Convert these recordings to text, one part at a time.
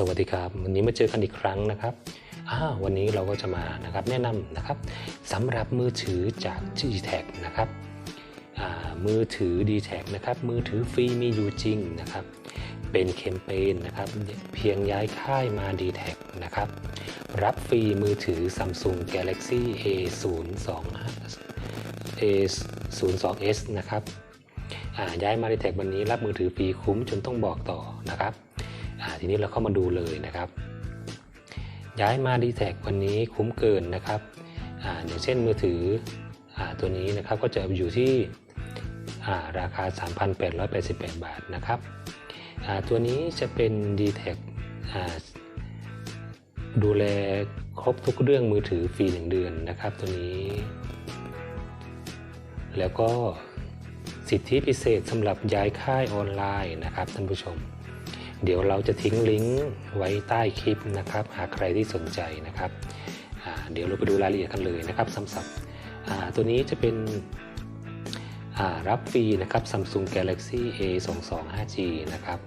สวัสดีครับวันนี้มาเจอกันอีกครั้งนะครับวันนี้เราก็จะมานะครับแนะนำนะครับสำหรับมือถือจาก g t a c นะครับมือถือ d t a c นะครับมือถือฟรีมีอยู่จริงนะครับเป็นแคมเปญนะครับเพียงย้ายค่ายมา d t a c นะครับรับฟรีมือถือ Samsung Galaxy A 0 2 A 0 2 S นะครับย้ายมา d t a c วันนี้รับมือถือฟรีคุ้มจนต้องบอกต่อนะครับ ทีนี้เราเข้ามาดูเลยนะครับ ย้ายมา d t แท็วันนี้คุ้มเกินนะครับออย่างเช่นมือถืออตัวนี้นะครับก็จะอยู่ที่อ่าราคา 3,888 บาทนะครับตัวนี้จะเป็น d t แทดูแลครบทุกเรื่องมือถือฟรีหนึ่งเดือนนะครับ ตัวนี้ แล้วก็สิทธิพิเศษสำหรับย้ายค่ายออนไลน์นะครับท่านผู้ชม เดี๋ยวเราจะทิ้งลิงก์ไว้ใต้คลิปนะครับ หากใครที่สนใจนะครับ เดี๋ยวเราไปดูรายละเอียดกันเลยนะครับสำหรับตัวนี้จะเป็นรับฟรีนะครับ Samsung Galaxy A 2 2 5G นะครับ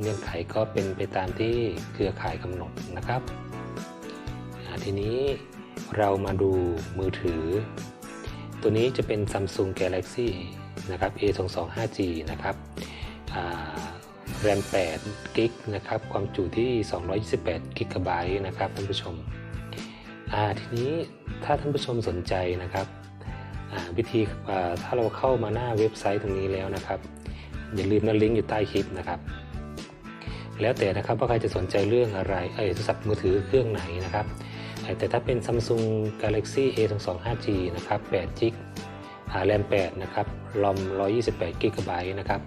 เงื่อนไขก็เป็นไปตามที่เครือข่ายกำหนดนะครับ ทีนี้เรามาดูมือถือ ตัวนี้จะเป็น Samsung Galaxy นะครับ A 2 2 5G นะครับ แรม8กิกนะครับความจุที่ 228กิกะไบต์นะครับท่านผู้ชมอ่าทีนี้ถ้าท่านผู้ชมสนใจนะครับอ่าวิธีถ้าเราเข้ามาหน้าเว็บไซต์ตรงนี้แล้วนะครับ อย่าลืมนะลิงก์อยู่ใต้คลิปนะครับ แล้วแต่นะครับว่าใครจะสนใจเรื่องอะไรเอ้ยโทรศัพท์มือถือเครื่องไหนนะครับเอ่อแต่ถ้าเป็น Samsung Galaxy A 2 2 5G นะครับ8 g b แรม8นะครับ ROM 128 g b นะครับ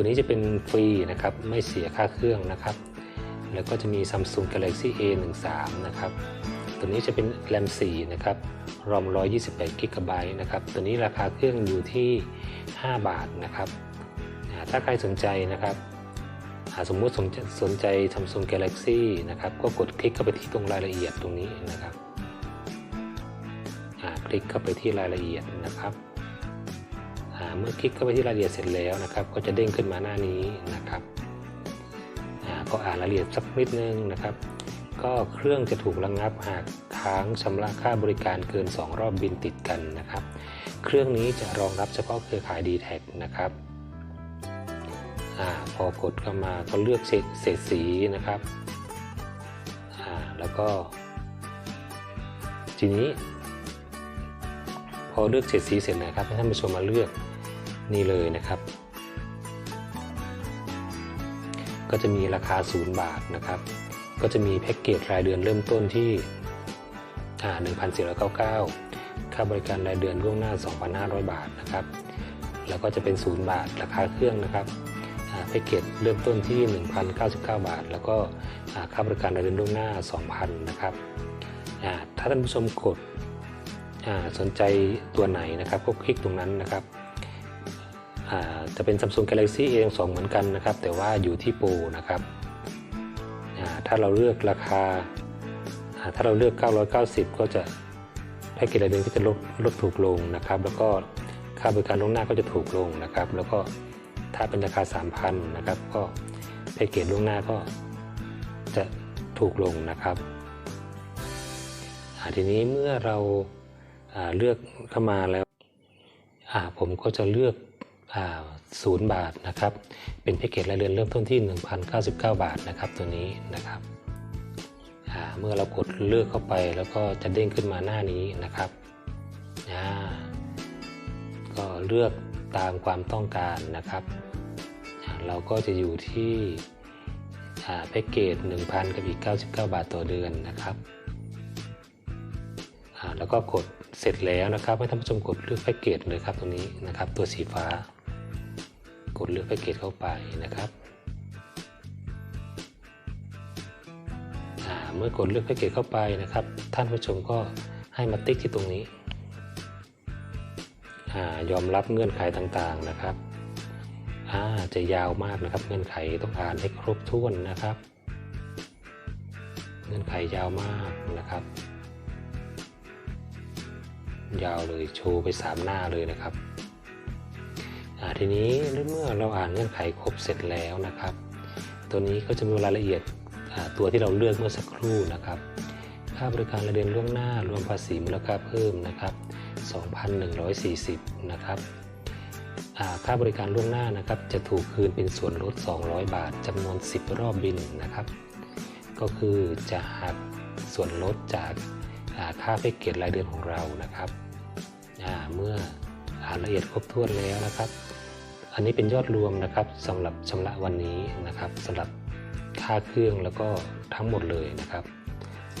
ตัวนี้จะเป็นฟรีนะครับไม่เสียค่าเครื่องนะครับ แล้วก็จะมี Samsung Galaxy A13 นะครับตัวนี้จะเป็นแรม4นะครับ ROM 128 g b นะครับตัวนี้ราคาเครื่องอยู่ที่ 5 บาทนะครับถ้าใครสนใจนะครับสมมุติสนใจ Samsung Galaxy นะครับก็กดคลิกเข้าไปที่ตรงรายละเอียดตรงนี้นะครับคลิกเข้าไปที่รายละเอียดนะครับ เมื่อคลิกเข้าไปที่รายละเอียดเสร็จแล้วนะครับ ก็จะเด้งขึ้นมาหน้านี้นะครับก็อ่านรายละเอียดสักนิดนึงนะครับ ก็เครื่องจะถูกระงงับหากค้างชำระค่าบริการเกิน 2 รอบบินติดกันนะครับ เครื่องนี้จะรองรับเฉพาะเครือข่าย d t แทนะครับอพอกดเข้ามาก็เลือกเศษสีนะครับแล้วก็ ทีนี้ พอเลือกเฉดสีเสร็จนะครับให้ท่านผู้ชมมาเลือก นี่เลยนะครับ ก็จะมีราคา 0 บาทนะครับ ก็จะมีแพ็กเกจรายเดือนเริ่มต้นที่อ่า1,499 ค่าบริการรายเดือนล่วงหน้า 2,500 บาทนะครับ แล้วก็จะเป็น 0 บาทราคาเครื่องนะครับแพ็กเกจเริ่มต้นที่ 1,099 บาท แล้วก็ค่าบริการรายเดือนล่วงหน้า 2,000 นะครับถ้าท่านผู้ชมกดสนใจตัวไหนนะครับก็คลิกตรงนั้นนะครับ จะเป็น Samsung Galaxy A2 เหมือนกันนะครับ แต่ว่าอยู่ที่โปรนะครับถ้าเราเลือกราคา ถ้าเราเลือก 990 ก็จะแพ็กเกจรายเดือนก็จะลดลดถูกลงนะครับ แล้วก็ค่าบริการล่วงหน้าก็จะถูกลงนะครับ แล้วก็ถ้าเป็นราคา 3,000 นะครับ ก็แพ็กเกจล่วงหน้าก็จะถูกลงนะครับทีนี้เมื่อเราเลือกเข้ามาแล้วผมก็จะเลือก ศูนย์บาทนะครับ เป็นแพ็กเกจรายเดือนเริ่มต้นที่ 1,099 บาทนะครับตัวนี้นะครับเมื่อเรากดเลือกเข้าไปแล้วก็จะเด้งขึ้นมาหน้านี้นะครับก็เลือกตามความต้องการนะครับ เราก็จะอยู่ที่แพ็กเกจ1,000กับอีก99 บาทต่อเดือนนะครับแล้วก็กดเสร็จแล้วนะครับให้ท่านผู้ชมกดเลือกแพ็กเกจเลยครับตรงนี้นะครับ ตัวสีฟ้า กดเลือกแพ็กเกจเข้าไปนะครับอ่าเมื่อกดเลือกแพ็กเกจเข้าไปนะครับ ท่านผู้ชมก็ให้มาติ๊กที่ตรงนี้อ่ายอมรับเงื่อนไขต่างๆนะครับอ่าจะยาวมากนะครับ เงื่อนไขต้องอ่านให้ครบถ้วนนะครับ เงื่อนไขยาวมากนะครับ ยาวเลยโชว์ไป 3 หน้าเลยนะครับ ทีนี้เมื่อเราอ่านเงื่อนไขครบเสร็จแล้วนะครับ ตัวนี้ก็จะมีรายละเอียดตัวที่เราเลือกเมื่อสักครู่นะครับ ค่าบริการรายเดือนล่วงหน้ารวมภาษีมูลค่าเพิ่มนะครับ 2,140 นะครับอ่าค่าบริการล่วงหน้านะครับจะถูกคืนเป็นส่วนลด 200 บาทจำนวน 10 รอบบินนะครับ ก็คือจะหักส่วนลดจากค่าแพ็กเกจรายเดือนของเรานะครับเมื่อ ละเอียดครบถ้วนแล้วนะครับ อันนี้เป็นยอดรวมนะครับสำหรับชำระวันนี้นะครับสำหรับค่าเครื่องแล้วก็ทั้งหมดเลยนะครับ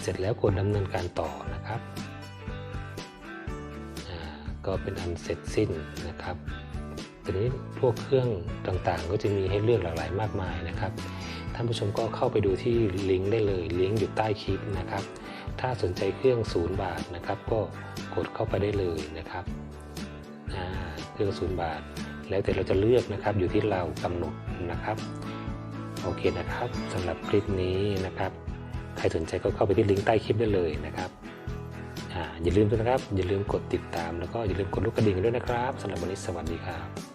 เสร็จแล้วกดดำเนินการต่อนะครับก็เป็นอันเสร็จสิ้นนะครับทีนี้พวกเครื่องต่างๆ ก็จะมีให้เลือกหลากหลายมากมายนะครับ ท่านผู้ชมก็เข้าไปดูที่ลิงก์ได้เลย ลิงก์อยู่ใต้คลิปนะครับ ถ้าสนใจเครื่องศูนย์บาทนะครับ ก็กดเข้าไปได้เลยนะครับ เครื่องศูนย์บาท แล้วแต่เราจะเลือกนะครับอยู่ที่เรากำหนดนะครับ โอเคนะครับสำหรับคลิปนี้นะครับ ใครสนใจก็เข้าไปที่ลิงก์ใต้คลิปได้เลยนะครับออย่าลืมด้วยนะครับ อย่าลืมกดติดตามแล้วก็อย่าลืมกดลูกกระดิ่งด้วยนะครับสำหรับวันนี้สวัสดีครับ